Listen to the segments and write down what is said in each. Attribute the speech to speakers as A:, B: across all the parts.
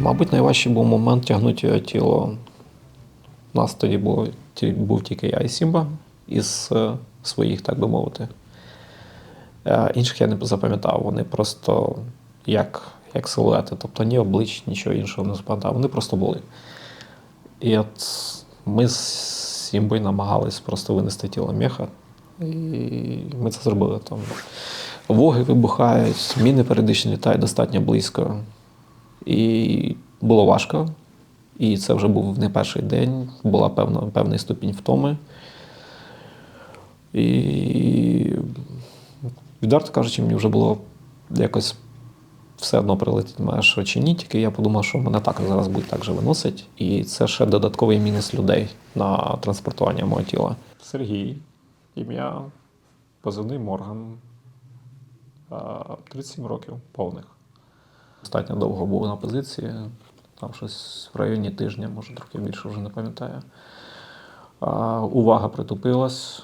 A: Мабуть, найважчий був момент тягнути його тіло. У нас тоді було, був тільки я і Сімба із е, своїх, так би мовити. Е, Інших я не запам'ятав. Вони просто як, як силуети, тобто ні облич, нічого іншого не запам'ятав. Вони просто були. І от ми з Сімбою намагались просто винести тіло меха. І ми це зробили. Там воги вибухають, міни періодично літають достатньо близько. І було важко. І це вже був не перший день, була певна, певний ступінь втоми. І відверто кажучи, мені вже було якось все одно прилетить маєш чи ні, тільки я подумав, що мене також зараз будуть так же виносить. І це ще додатковий мінус людей на транспортування мого тіла. Сергій, ім'я, позивний Морган. 37 років повних. Достатньо довго був на позиції, там щось в районі тижня, може трохи більше вже не пам'ятаю. Увага притупилась,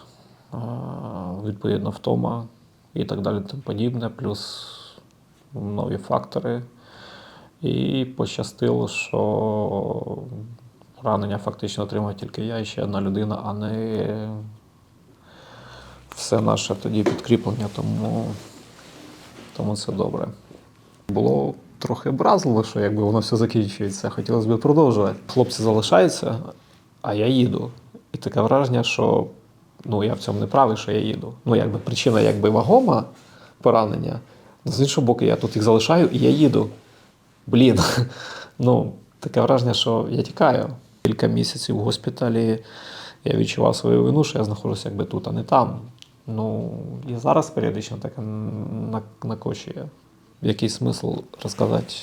A: відповідно, втома і так далі, тому подібне, плюс нові фактори. І пощастило, що ранення фактично отримав тільки я і ще одна людина, а не все наше тоді підкріплення, тому, тому це добре. Було трохи образливо, що якби воно все закінчується. Хотілося б продовжувати. Хлопці залишаються, а я їду. І таке враження, що ну, я в цьому не правий, що я їду. Ну, якби причина якби вагома поранення. З іншого боку, я тут їх залишаю і я їду. Блін. Ну, таке враження, що я тікаю. Кілька місяців в госпіталі я відчував свою вину, що я знаходжуся якби тут, а не там. Ну, і зараз періодично таке накочує. Який смисл розказати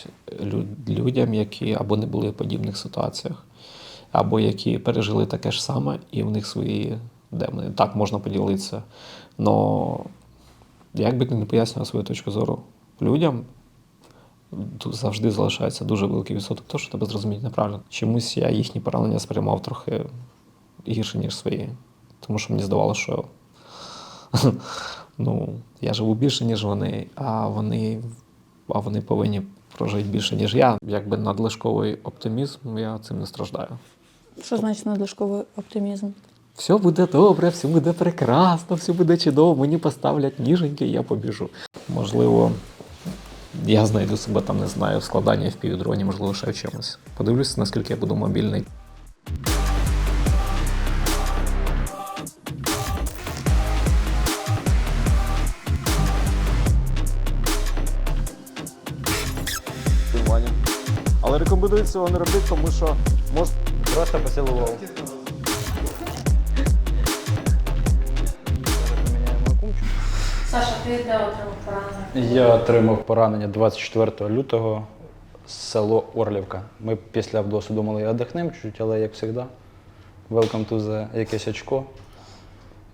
A: людям, які або не були в подібних ситуаціях, або які пережили таке ж саме, і в них свої демони. Так можна поділитися. Но як би ти не пояснював свою точку зору людям, завжди залишається дуже великий відсоток того, що тебе зрозуміють неправильно. Чомусь я їхні поранення сприймав трохи гірше, ніж свої. Тому що мені здавалося, що ну, я живу більше, ніж вони, а вони, а вони повинні прожити більше, ніж я. Якби надлишковий оптимізм, я цим не страждаю.
B: Що значить надлишковий оптимізм?
A: Все буде добре, все буде прекрасно, все буде чудово, мені поставлять ніженьки, і я побіжу. Можливо, я знайду себе там, не знаю, в складанні в дроні, можливо, ще в чомусь. Подивлюся, наскільки я буду мобільний.
C: Рекомендую цього не робити, тому що може
D: Просто поцілував.
B: Саша, ти де отримав поранення?
D: Я отримав поранення 24 лютого село Орлівка. Ми після вдосу думали, віддихнемо чуть, але як завжди, welcome to the якесь очко.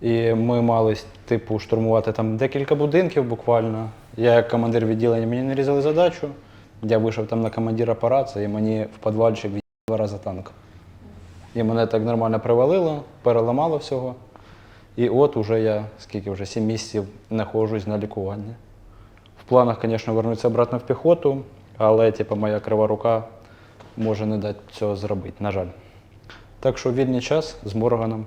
D: І ми мали типу штурмувати там декілька будинків буквально. Я як командир відділення мені нарізали задачу. Я вийшов там на командира параца, і мені в підвальчик в'їхав два рази танк. І мене так нормально привалило, переламало всього. І от уже я скільки вже 7 місяців знаходжусь на лікуванні. В планах, звісно, вернутися обратно в піхоту, але типу, моя крива рука може не дати цього зробити, на жаль. Так що вільний час з Морганом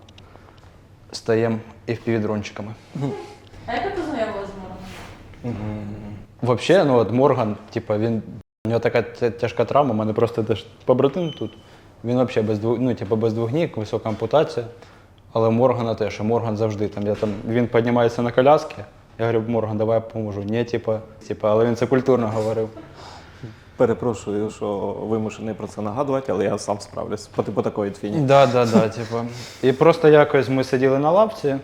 D: стаємо і впівдрончиками.
B: А як ви познайомилися з Морганом?
D: Взагалі, ну от Морган, типу, він нього така тяжка травма, у мене просто теж побратим тут. Він взагалі без двох, ну, типу, без двох ніг, висока ампутація. Але Моргана теж, Морган завжди там. Я там він піднімається на коляски. Я говорю, Морган, давай я поможу. Ні, типу, типу, але він це культурно говорив.
C: перепрошую, що вимушений про це нагадувати, але я сам справлюсь по типу такої твіні.
D: Да, да, да, типу. І просто якось ми сиділи на лавці,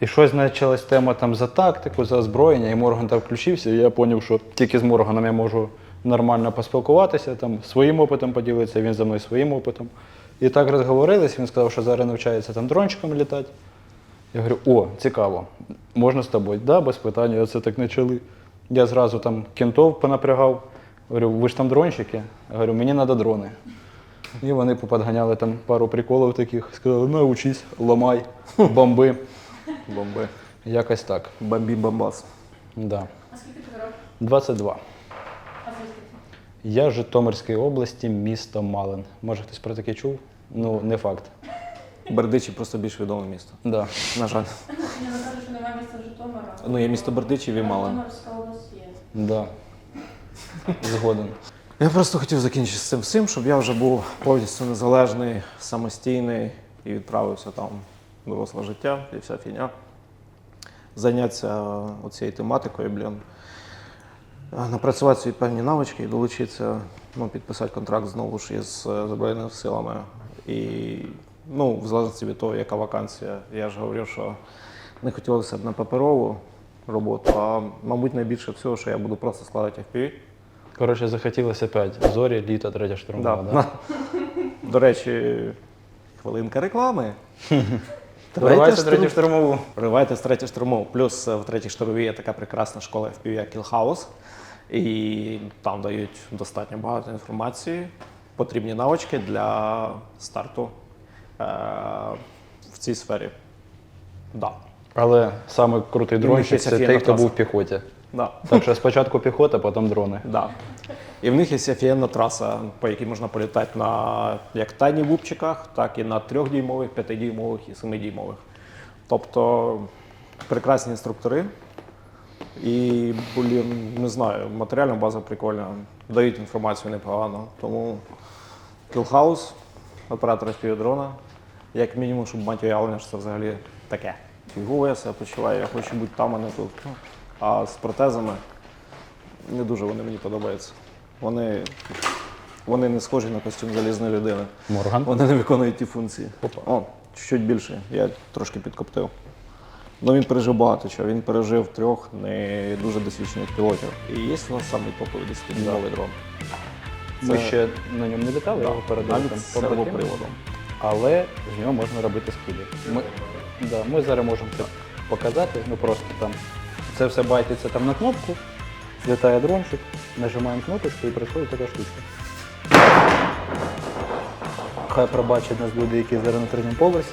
D: і щось почалась тема там за тактику, за озброєння, і Морган там включився, і я зрозумів, що тільки з Морганом я можу нормально поспілкуватися, там своїм опитом поділитися, він за мною своїм опитом. І так розговорились, він сказав, що зараз навчається там дрончиком літати. Я говорю, о, цікаво, можна з тобою? Да, без питань, я це так почали. Я зразу там кентов понапрягав. Говорю, ви ж там дронщики? Я говорю, мені треба дрони. І вони поподганяли там пару приколів таких, сказали, научись, ламай, бомби.
C: Бомби.
D: Якось так.
C: Бомбі бомбас.
D: Да.
B: А скільки тобі років?
D: 22. Я з Житомирської області, місто Малин. Може хтось про таке чув? Ну, не факт.
A: Бердичі просто більш відоме місто.
D: Да.
A: На жаль.
B: Я не кажу, що немає міста Житомира.
A: Ну, є місто Бердичів і Малин.
B: Житомирська область є.
D: Да. Згоден.
A: Я просто хотів закінчити з цим всім, щоб я вже був повністю незалежний, самостійний і відправився там в доросле життя і вся фігня. Зайнятися оцією тематикою, блін. Напрацювати свої певні навички і долучитися, ну, підписати контракт знову ж із е, Збройними силами. І ну, в залежності від того, яка вакансія. Я ж говорив, що не хотілося б на паперову роботу, а мабуть найбільше всього, що я буду просто складати FPV.
D: Коротше, захотілося опять. Зорі, літо, третя штурмова.
A: Да.
D: Да.
A: До речі, хвилинка реклами.
D: Вривайся
A: Третя
D: третю
A: штурм-
D: штурмову.
A: Вривайте з третій штурмов. Плюс е, в третій штурмовій є така прекрасна школа FPV як Killhouse. І там дають достатньо багато інформації, потрібні навички для старту е- в цій сфері. Да.
D: Але саме крутий
A: є
D: це той, хто був в піхоті.
A: Да.
D: Так що спочатку піхота, потім дрони.
A: Да. І в них є офігенна траса, по якій можна політати на як тайні вупчиках, так і на 3-дюймових, 5-дюймових і 7-дюймових. Тобто прекрасні інструктори. І, блін, не знаю, матеріальна база прикольна, дають інформацію непогано. Тому Killhouse, оператор співдрона, як мінімум, щоб мати уявлення, що це взагалі таке. Фігово я себе почуваю, я хочу бути там, а не тут. А з протезами не дуже вони мені подобаються. Вони, вони не схожі на костюм залізної людини.
D: Морган.
A: Вони не виконують ті функції.
D: Опа.
A: О, чуть більше. Я трошки підкоптив. Ну він пережив багато чого. Він пережив трьох не дуже досвідчених пілотів. І є у нас самий топовий 10-дюймовий дрон.
D: Ми ще на ньому не літали, його передали
A: Навіть
D: там
A: з сервоприводом.
D: Але з нього можна робити скиди. Ми, да, ми зараз можемо це показати. Ну просто там це все байтиться там на кнопку, літає дрончик, нажимаємо кнопочку і приходить така штучка. Хай пробачать нас люди, які зараз на третьому поверсі.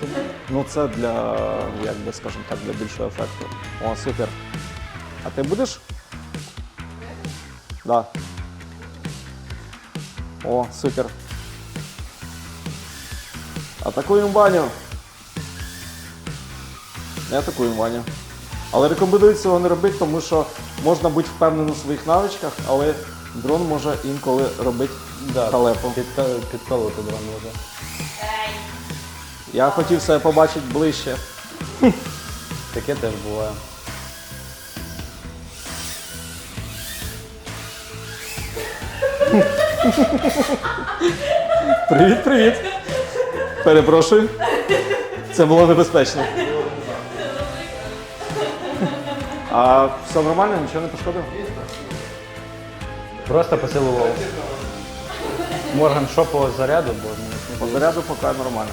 A: Ну це для, як би скажімо так, для більшого ефекту. О, супер. А ти будеш? Да. О, супер. Атакуємо баню. Не атакуємо баню. Але рекомендую цього не робити, тому що можна бути впевненим у своїх навичках, але дрон може інколи робити халепу.
D: Підка- підколоти дрон може.
A: Я хотів себе побачити ближче.
D: Таке теж буває.
A: Привіт, привіт. Перепрошую. Це було небезпечно. А все нормально, нічого не пошкодив?
D: Просто поцілував. Морган, що по заряду, бо мені
A: По заряду поки нормально.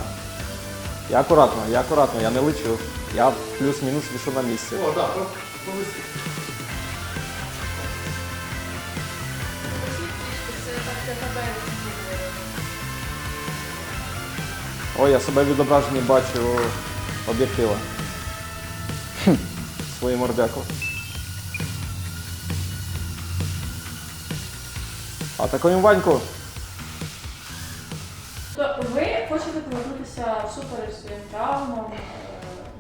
A: Я акуратно, я акуратно, я не лечу. Я плюс-мінус вішу на місці. Ой, я себе відображені бачу об'єктива. Свою мордяку. А такою Ваньку.
B: То ви хочете повернутися всупереч своїм травмам е,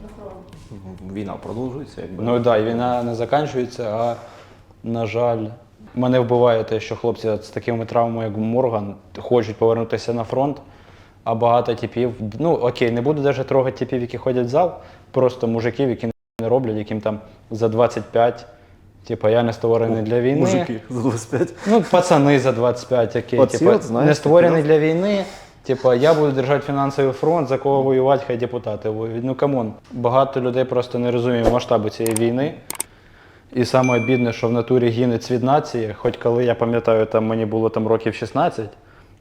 B: на фронт?
A: Війна продовжується, якби.
D: Ну так, да, війна не закінчується, а на жаль, мене вбиває те, що хлопці з такими травмами, як Морган, хочуть повернутися на фронт, а багато типів, ну окей, не буду навіть трогати типів, які ходять в зал, просто мужиків, які не роблять, яким там за 25, типу, я не створений для війни.
A: Мужики за 25.
D: Ну, пацани за 25, окей,
A: Оці
D: типу,
A: от, знаєш,
D: не створений для війни. Типа, я буду держати фінансовий фронт, за кого воювати, хай депутати воюють. Ну камон. Багато людей просто не розуміє масштабу цієї війни. І саме бідне, що в натурі гине цвіт нації, хоч коли я пам'ятаю, там мені було там років 16,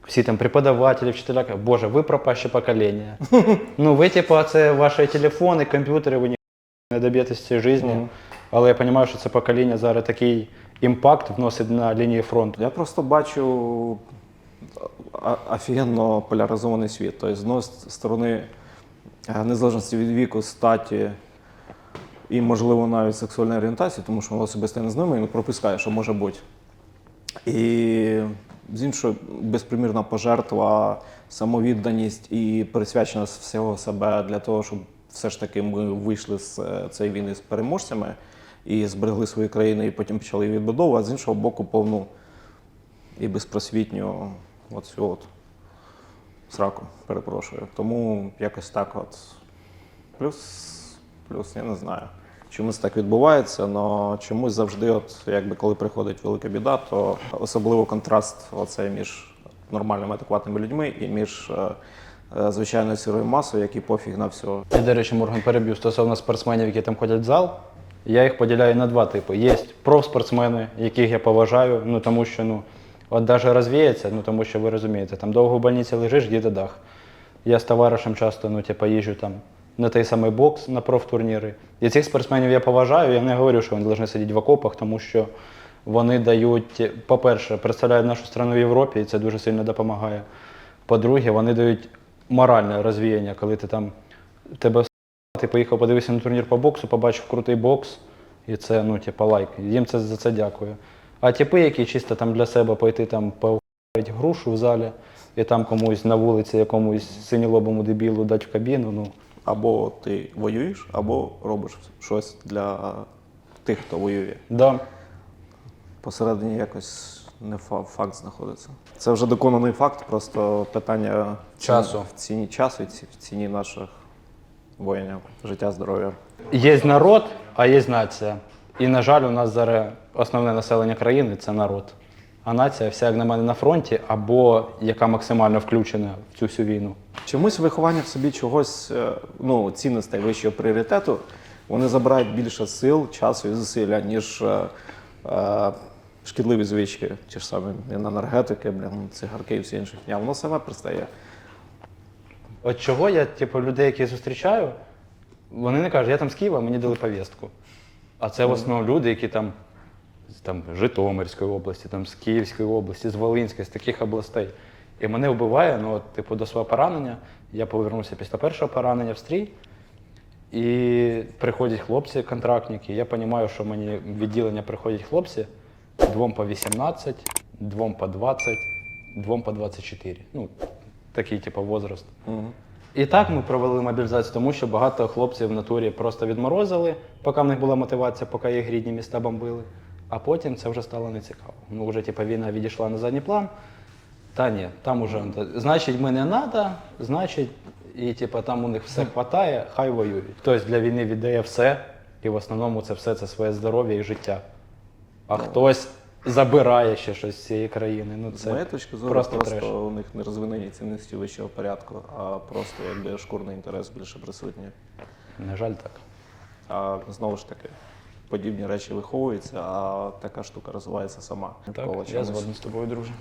D: всі там преподавателі, вчителя кажуть, Боже, ви пропаще покоління. ну ви, типа, це ваші телефони, комп'ютери, ви ні не доб'єтесь цій житті.
A: Мгм.
D: Але я розумію, що це покоління зараз такий імпакт вносить на лінії фронту.
A: Я просто бачу офігенно поляризований світ. Тобто, з одної сторони, е, незалежності від віку, статі і, можливо, навіть сексуальної орієнтації, тому що особисто я не знайомий, він пропускає, що може бути. І з іншої, безпримірна пожертва, самовідданість і присвяченість всього себе для того, щоб все ж таки ми вийшли з е, цієї війни з переможцями і зберегли свої країни, і потім почали її відбудову, а з іншого боку, повну і безпросвітню оцю от сраку, перепрошую. Тому якось так от. Плюс, плюс, я не знаю. Чомусь так відбувається, але чомусь завжди, от якби коли приходить велика біда, то особливо контраст оцей між нормальними адекватними людьми і між е, звичайною сірою масою, які пофіг на все.
D: Я, до речі, Морган переб'ю стосовно спортсменів, які там ходять в зал. Я їх поділяю на два типи. Є профспортсмени, яких я поважаю, ну тому що ну, от даже розвіється, ну тому що ви розумієте, там довго в больниці лежиш, діти дах. Я з товаришем часто ну, типу, їжджу там на той самий бокс, на профтурніри. І цих спортсменів я поважаю. Я не говорю, що вони повинні сидіти в окопах, тому що вони дають, по-перше, представляють нашу страну в Європі, і це дуже сильно допомагає. По-друге, вони дають моральне розвіяння, коли ти там тебе ти поїхав, подивився на турнір по боксу, побачив крутий бокс, і це, ну, типа, лайк. Їм це за це дякую. А типи, які чисто там для себе пойти там поухарити грушу в залі, і там комусь на вулиці, якомусь синілобому дебілу дати в кабіну, ну.
A: Або ти воюєш, або робиш щось для тих, хто воює.
D: Да.
A: Посередині якось не фа- факт знаходиться. Це вже доконаний факт, просто питання
D: Часу.
A: в ціні часу і в ціні наших воїнів, життя, здоров'я.
D: Є народ, а є нація. І, на жаль, у нас зараз основне населення країни це народ. А нація вся, як на мене, на фронті, або яка максимально включена в цю всю війну.
A: Чомусь виховання в собі чогось, е, ну, цінностей вищого пріоритету, вони забирають більше сил, часу і зусилля, ніж е, е, шкідливі звички, ті ж самі енергетики, блін, цигарки і всі інші. А воно саме пристає.
D: От чого я, типу, людей, які зустрічаю, вони не кажуть, я там з Києва, мені дали повістку. А це в основному люди, які там з там, Житомирської області, там, з Київської області, з Волинської, з таких областей. І мене вбиває, ну, от, типу, до свого поранення. Я повернувся після першого поранення в стрій. І приходять хлопці, контрактники. Я розумію, що мені в відділення приходять хлопці двом по 18, двом по 20, двом по 24. Ну, такий, типу, возраст. І так ми провели мобілізацію, тому що багато хлопців в натурі просто відморозили, поки в них була мотивація, поки їх рідні міста бомбили. А потім це вже стало нецікаво. Ну, вже типу, війна відійшла на задній план. Та ні, там уже значить, ми не треба, значить, і типу, там у них все хватає, хай воюють. Хтось для війни віддає все, і в основному це все це своє здоров'я і життя. А хтось забирає ще щось з цієї країни. Ну,
A: З
D: це
A: моєї точки зору,
D: просто
A: просто,
D: треш.
A: у них не розвинені цінності вищого порядку, а просто якби шкурний інтерес більше присутній.
D: На жаль, так.
A: А знову ж таки, подібні речі виховуються, а така штука розвивається сама.
D: Так,
A: Навколо
D: я
A: чомусь.
D: згоден з тобою, друже.